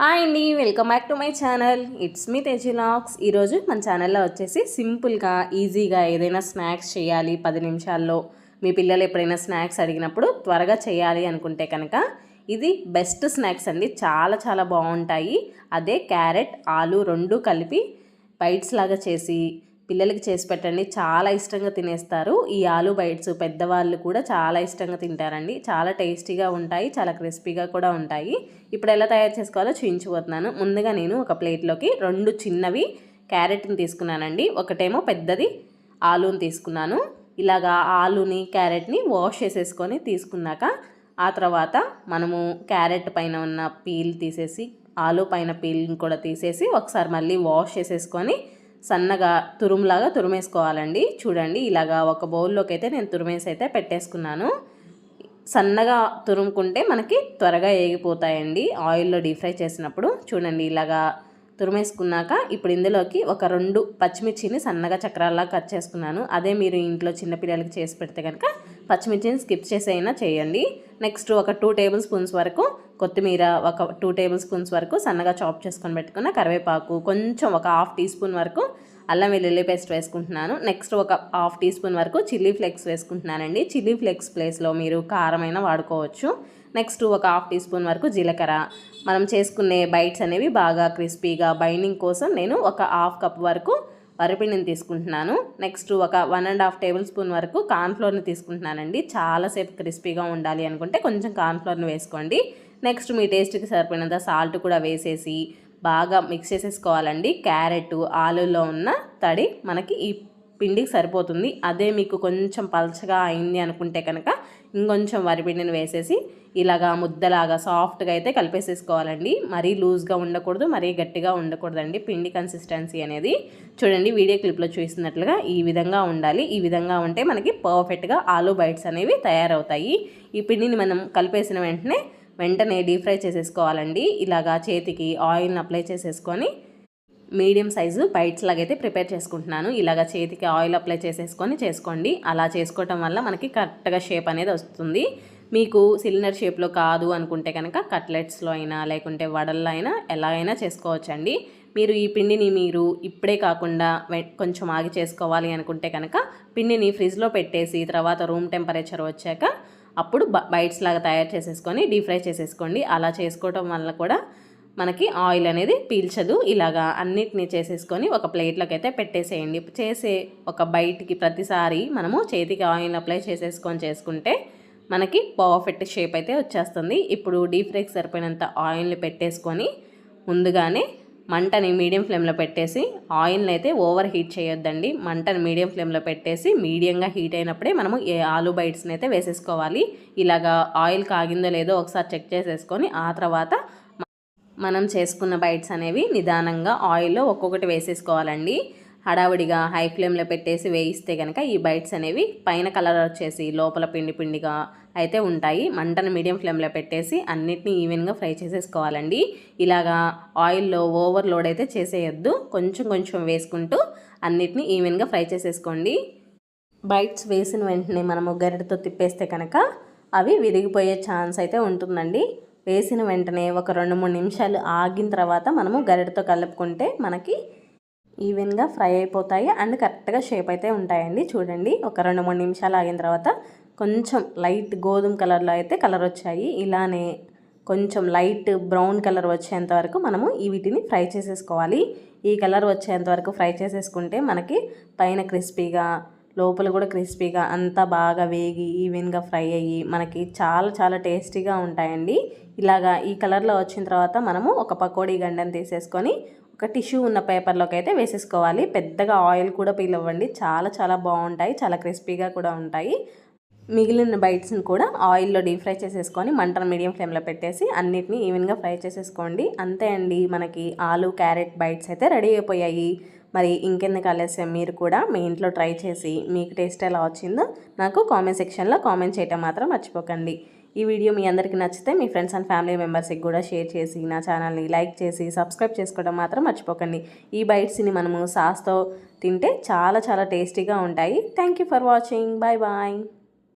Hi అండి welcome back to my channel. It's me తెజిలాక్స్ ఈరోజు మన ఛానల్లో వచ్చేసి సింపుల్గా ఈజీగా ఏదైనా స్నాక్స్ చేయాలి పది నిమిషాల్లో. మీ పిల్లలు ఎప్పుడైనా స్నాక్స్ అడిగినప్పుడు త్వరగా చేయాలి అనుకుంటే కనుక ఇది బెస్ట్ స్నాక్స్ అండి. చాలా చాలా బాగుంటాయి. అదే క్యారెట్ ఆలు రెండు కలిపి బైట్స్ లాగా చేసి పిల్లలకి చేసి పెట్టండి. చాలా ఇష్టంగా తినేస్తారు. ఈ ఆలు బైట్స్ పెద్దవాళ్ళు కూడా చాలా ఇష్టంగా తింటారండి. చాలా టేస్టీగా ఉంటాయి. చాలా క్రిస్పీగా కూడా ఉంటాయి. ఇప్పుడు ఎలా తయారు చేసుకోవాలో చూయించిపోతున్నాను ముందుగా నేను ఒక ప్లేట్లోకి రెండు చిన్నవి క్యారెట్ని తీసుకున్నానండి. ఒకటేమో పెద్దది ఆలూని తీసుకున్నాను. ఇలాగా ఆలుని క్యారెట్ని వాష్ చేసేసుకొని తీసుకున్నాక ఆ తర్వాత మనము క్యారెట్ పైన ఉన్న పీల్ తీసేసి ఆలు పైన పీల్ని కూడా తీసేసి ఒకసారి మళ్ళీ వాష్ చేసేసుకొని సన్నగా తురుములాగా తురిమేసుకోవాలండి. చూడండి ఇలాగా ఒక బౌల్లోకి అయితే నేను తురిమేసి అయితే పెట్టేసుకున్నాను. సన్నగా తురుముకుంటే మనకి త్వరగా ఏగిపోతాయండి. ఆయిల్లో డీప్ ఫ్రై చేసినప్పుడు చూడండి ఇలాగా తురిమేసుకున్నాక ఇప్పుడు ఇందులోకి ఒక రెండు పచ్చిమిర్చిని సన్నగా చక్రాల్లా కట్ చేసుకున్నాను. అదే మీరు ఇంట్లో చిన్నపిల్లలకి చేసి పెడితే కనుక పచ్చిమిర్చిని స్కిప్ చేసైనా చేయండి. నెక్స్ట్ ఒక టూ టేబుల్ స్పూన్స్ వరకు కొత్తిమీర ఒక టూ టేబుల్ స్పూన్స్ వరకు సన్నగా చాప్ చేసుకొని పెట్టుకున్న కరివేపాకు కొంచెం ఒక హాఫ్ టీ స్పూన్ వరకు అల్లం వెల్లుల్లి పేస్ట్ వేసుకుంటున్నాను. నెక్స్ట్ ఒక హాఫ్ టీ స్పూన్ వరకు చిల్లీ ఫ్లేక్స్ వేసుకుంటున్నానండి. చిల్లీ ఫ్లేక్స్ ప్లేస్లో మీరు కారమైన వాడుకోవచ్చు. నెక్స్ట్ ఒక హాఫ్ టీ స్పూన్ వరకు జీలకర్ర. మనం చేసుకునే బైట్స్ అనేవి బాగా క్రిస్పీగా బైండింగ్ కోసం నేను ఒక హాఫ్ కప్ వరకు వరిపిండిని తీసుకుంటున్నాను. నెక్స్ట్ ఒక one and half tablespoon వరకు కార్న్ఫ్లోర్ని తీసుకుంటున్నానండి. చాలాసేపు క్రిస్పీగా ఉండాలి అనుకుంటే కొంచెం కార్న్ఫ్లోర్ని వేసుకోండి. నెక్స్ట్ మీ టేస్ట్కి సరిపోయినంత సాల్ట్ కూడా వేసేసి బాగా మిక్స్ చేసేసుకోవాలండి. క్యారెట్ ఆలులో ఉన్న తడి మనకి ఈ పిండికి సరిపోతుంది. అదే మీకు కొంచెం పలచగా అయింది అనుకుంటే కనుక ఇంకొంచెం వరిపిండిని వేసేసి ఇలాగా ముద్దలాగా సాఫ్ట్గా అయితే కలిపేసేసుకోవాలండి. మరీ లూజ్గా ఉండకూడదు మరీ గట్టిగా ఉండకూడదండి. పిండి కన్సిస్టెన్సీ అనేది చూడండి వీడియో క్లిప్లో చూసినట్లుగా ఈ విధంగా ఉండాలి. ఈ విధంగా ఉంటే మనకి పర్ఫెక్ట్గా ఆలూ బైట్స్ అనేవి తయారవుతాయి. ఈ పిండిని మనం కలిపేసిన వెంటనే వెంటనే డీప్ ఫ్రై చేసేసుకోవాలండి. ఇలాగా చేతికి ఆయిల్ని అప్లై చేసేసుకొని మీడియం సైజు బైట్స్ లాగైతే ప్రిపేర్ చేసుకుంటున్నాను. ఇలాగ చేతికి ఆయిల్ అప్లై చేసేసుకొని చేసుకోండి. అలా చేసుకోవటం వల్ల మనకి కరెక్ట్గా షేప్ అనేది వస్తుంది. మీకు సిలిండర్ షేప్లో కాదు అనుకుంటే కనుక కట్లెట్స్లో అయినా లేకుంటే వడల్లో అయినా ఎలా అయినా చేసుకోవచ్చండి. మీరు ఈ పిండిని మీరు ఇప్పుడే కాకుండా కొంచెం ఆగి చేసుకోవాలి అనుకుంటే కనుక పిండిని ఫ్రిడ్జ్లో పెట్టేసి తర్వాత రూమ్ టెంపరేచర్ వచ్చాక అప్పుడు బైట్స్ లాగా తయారు చేసేసుకొని డీప్ ఫ్రై చేసేసుకోండి. అలా చేసుకోవటం వల్ల కూడా మనకి ఆయిల్ అనేది పీల్చదు. ఇలాగా అన్నిటినీ చేసేసుకొని ఒక ప్లేట్లోకి అయితే పెట్టేసేయండి. చేసే ఒక బయటికి ప్రతిసారి మనము చేతికి ఆయిల్ అప్లై చేసేసుకొని చేసుకుంటే మనకి పర్ఫెక్ట్ షేప్ అయితే వచ్చేస్తుంది. ఇప్పుడు డీప్ ఫ్రైకి సరిపోయినంత ఆయిల్ని పెట్టేసుకొని ముందుగానే మంటని మీడియం ఫ్లేమ్లో పెట్టేసి ఆయిల్ని అయితే ఓవర్ హీట్ చేయొద్దండి. మంటని మీడియం ఫ్లేమ్లో పెట్టేసి మీడియంగా హీట్ అయినప్పుడే మనము ఏ ఆలు బైట్స్ని అయితే వేసేసుకోవాలి. ఇలాగా ఆయిల్ కాగిందో లేదో ఒకసారి చెక్ చేసేసుకొని ఆ తర్వాత మనం చేసుకున్న బైట్స్ అనేవి నిదానంగా ఆయిల్లో ఒక్కొక్కటి వేసేసుకోవాలండి. హడావుడిగా హై ఫ్లేమ్లో పెట్టేసి వేయిస్తే కనుక ఈ బైట్స్ అనేవి పైన కలర్ వచ్చేసి లోపల పిండి పిండిగా అయితే ఉంటాయి. మంటను మీడియం ఫ్లేమ్లో పెట్టేసి అన్నిటినీ ఈవెన్గా ఫ్రై చేసేసుకోవాలండి. ఇలాగా ఆయిల్లో ఓవర్లోడ్ అయితే చేసేయొద్దు. కొంచెం కొంచెం వేసుకుంటూ అన్నిటినీ ఈవెన్గా ఫ్రై చేసేసుకోండి. బైట్స్ వేసిన వెంటనే మనము గరిటతో తిప్పేస్తే కనుక అవి విరిగిపోయే ఛాన్స్ అయితే ఉంటుందండి. వేసిన వెంటనే ఒక రెండు మూడు నిమిషాలు ఆగిన తర్వాత మనము గరిటతో కలుపుకుంటే మనకి ఈవెన్గా ఫ్రై అయిపోతాయి అండ్ కరెక్ట్గా షేప్ అయితే ఉంటాయండి. చూడండి ఒక రెండు మూడు నిమిషాలు ఆగిన తర్వాత కొంచెం లైట్ గోధుమ కలర్లో అయితే కలర్ వచ్చాయి. ఇలానే కొంచెం లైట్ బ్రౌన్ కలర్ వచ్చేంత వరకు మనము ఈ వీటిని ఫ్రై చేసేసుకోవాలి. ఈ కలర్ వచ్చేంత వరకు ఫ్రై చేసేసుకుంటే మనకి పైన క్రిస్పీగా లోపల కూడా క్రిస్పీగా అంతా బాగా వేగి ఈవెన్గా ఫ్రై అయ్యి మనకి చాలా చాలా టేస్టీగా ఉంటాయండి. ఇలాగా ఈ కలర్లో వచ్చిన తర్వాత మనము ఒక పకోడీ గండను తీసేసుకొని ఒక టిష్యూ ఉన్న పేపర్లోకి అయితే వేసేసుకోవాలి. పెద్దగా ఆయిల్ కూడా పీలవ్వండి. చాలా చాలా బాగుంటాయి. చాలా క్రిస్పీగా కూడా ఉంటాయి. మిగిలిన బైట్స్ని కూడా ఆయిల్లో డీప్ ఫ్రై చేసేసుకొని మంటను మీడియం ఫ్లేమ్లో పెట్టేసి అన్నిటిని ఈవెన్గా ఫ్రై చేసేసుకోండి. అంతే అండి. మనకి ఆలు క్యారెట్ బైట్స్ అయితే రెడీ అయిపోయాయి. మరి ఇంకెందుకు ఆలస్యం? మీరు కూడా మీ ఇంట్లో ట్రై చేసి మీకు టేస్ట్ ఎలా వచ్చిందో నాకు కామెంట్ సెక్షన్లో కామెంట్ చేయటం మాత్రం మర్చిపోకండి. ఈ వీడియో మీ అందరికీ నచ్చితే మీ ఫ్రెండ్స్ అండ్ ఫ్యామిలీ మెంబర్స్కి కూడా షేర్ చేసి నా ఛానల్ని లైక్ చేసి సబ్స్క్రైబ్ చేసుకోవడం మాత్రం మర్చిపోకండి. ఈ బైట్స్ని మనము సాస్తో తింటే చాలా చాలా టేస్టీగా ఉంటాయి. Thank for watching. Bye bye.